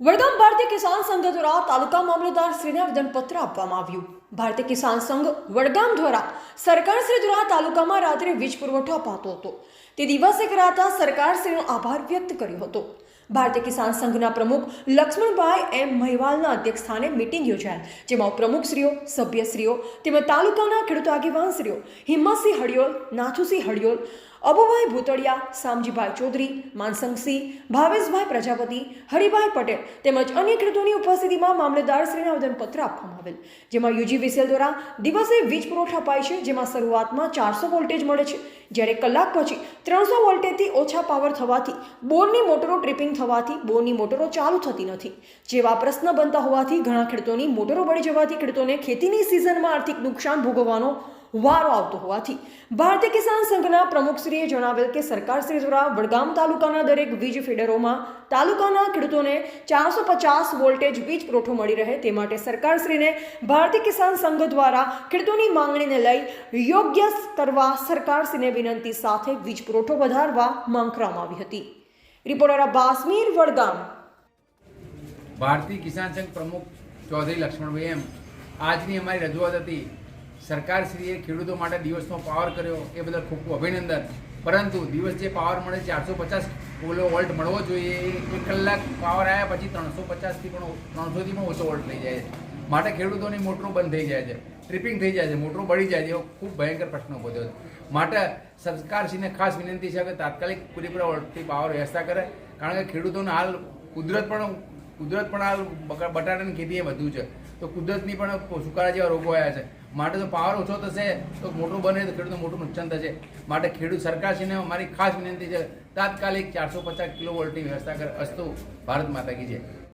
વડગામ ભારતીય કિસાન સંઘ દ્વારા તાલુકા મામલતદાર શ્રીને આવેદનપત્ર આપવામાં આવ્યું. ભારતીય કિસાન સંઘ વડગામ દ્વારા સરકાર શ્રી દ્વારા તાલુકામાં રાત્રે વીજ પુરવઠો અપાતો હતો. તે દિવસે કરાતા સરકાર શ્રીનો આભાર વ્યક્ત કર્યો હતો. ભારતીય કિસાન સંઘના પ્રમુખ લક્ષ્મણભાઈ એમ મહિવાલના અધ્યક્ષસ્થાને મિટિંગ યોજાય જેમાં પ્રમુખશ્રીઓ સભ્યશ્રીઓ તેમજ તાલુકાના ખેડૂત આગેવાનશ્રીઓ હિંમતસિંહ હડિયોલ નાથુસિંહ હડિયોલ અબુભાઈ ભૂતળિયા શામજીભાઈ ચૌધરી માનસંગસિંહ ભાવેશભાઈ પ્રજાપતિ, હરિભાઈ પટેલ તેમજ અન્ય ખેડૂતોની ઉપસ્થિતિમાં મામલેદારશ્રીને આવેદનપત્ર આપવામાં આવેલ. જેમાં યુજીવીસીએલ દ્વારા દિવસે વીજ પુરવઠો અપાય છે, જેમાં શરૂઆતમાં ચારસો વોલ્ટેજ મળે છે. જ્યારે કલાક પછી ત્રણસો વોલ્ટેજથી ઓછા પાવર થવાથી બોરની મોટરો ટ્રિપિંગ થવાથી બોરની મોટરો ચાલુ થતી નથી. જેવા પ્રશ્ન બનતા હોવાથી ઘણા ખેડૂતોની મોટરો બળી જવાથી ખેડૂતોને ખેતીની સિઝનમાં આર્થિક નુકસાન ભોગવવાનો વારો આવતો હોવાથી ભારતીય કિસાન સંઘના પ્રમુખશ્રીએ જણાવેલ કે સરકારશ્રી દ્વારા વડગામ તાલુકાના દરેક વીજ ફીડરોમાં તાલુકાના ખેડૂતોને ચારસો પચાસ વોલ્ટેજ વીજ પુરવઠો મળી રહે તે માટે સરકારશ્રીને ભારતીય કિસાન સંઘ દ્વારા ખેડૂતોની માંગણીને લઈ યોગ્ય કરવા સરકારશ્રીને વિનંતી સાથે વીજ પુરવઠો વધારવા માંગ કરવામાં આવી હતી. રિપોર્ટર અબ્બાસ મીર વડગામ. ભારતીય કિસાન સંઘ પ્રમુખ ચૌધરી લક્ષ્મણભાઈ એમ. આજની અમારી રજૂઆત હતી સરકારશ્રીએ ખેડૂતો માટે દિવસનો પાવર કર્યો એ બદલ ખૂબ ખૂબ અભિનંદન. પરંતુ દિવસ જે પાવર મળે ચારસો પચાસ કિલો વોલ્ટ મળવો જોઈએ એક કલાક પાવર આવ્યા પછી ત્રણસો પચાસથી પણ ત્રણસોથી પણ ઓછો વોલ્ટ થઈ જાય છે. માટે ખેડૂતોની મોટરો બંધ થઈ જાય છે, ટ્રિપિંગ થઈ જાય છે, મોટરો બળી જાય છે, એવો ખૂબ ભયંકર પ્રશ્ન ઊભો થયો છે. માટે સરકારશ્રીને ખાસ વિનંતી છે કે તાત્કાલિક પૂરેપૂરા વોલ્ટથી પાવર વ્યવસ્થા કરે, કારણ કે ખેડૂતોને હાલ કુદરત પણ કુદરત પણ હાલ બટાટાની ખેતી એ વધુ છે. તો કુદરતની પણ સુકારા જેવા રોગો આવ્યા છે. માટે તો પાવર ઓછો થશે, તો મોટું બને તો ખેડૂતને મોટું નુકસાન થશે. માટે ખેડૂત સરકારશ્રીને મારી ખાસ વિનંતી છે, તાત્કાલિક ચારસો પચાસ કિલો વોલ્ટની વ્યવસ્થા કરે, અસ્તુ ભારત માતા કી જય.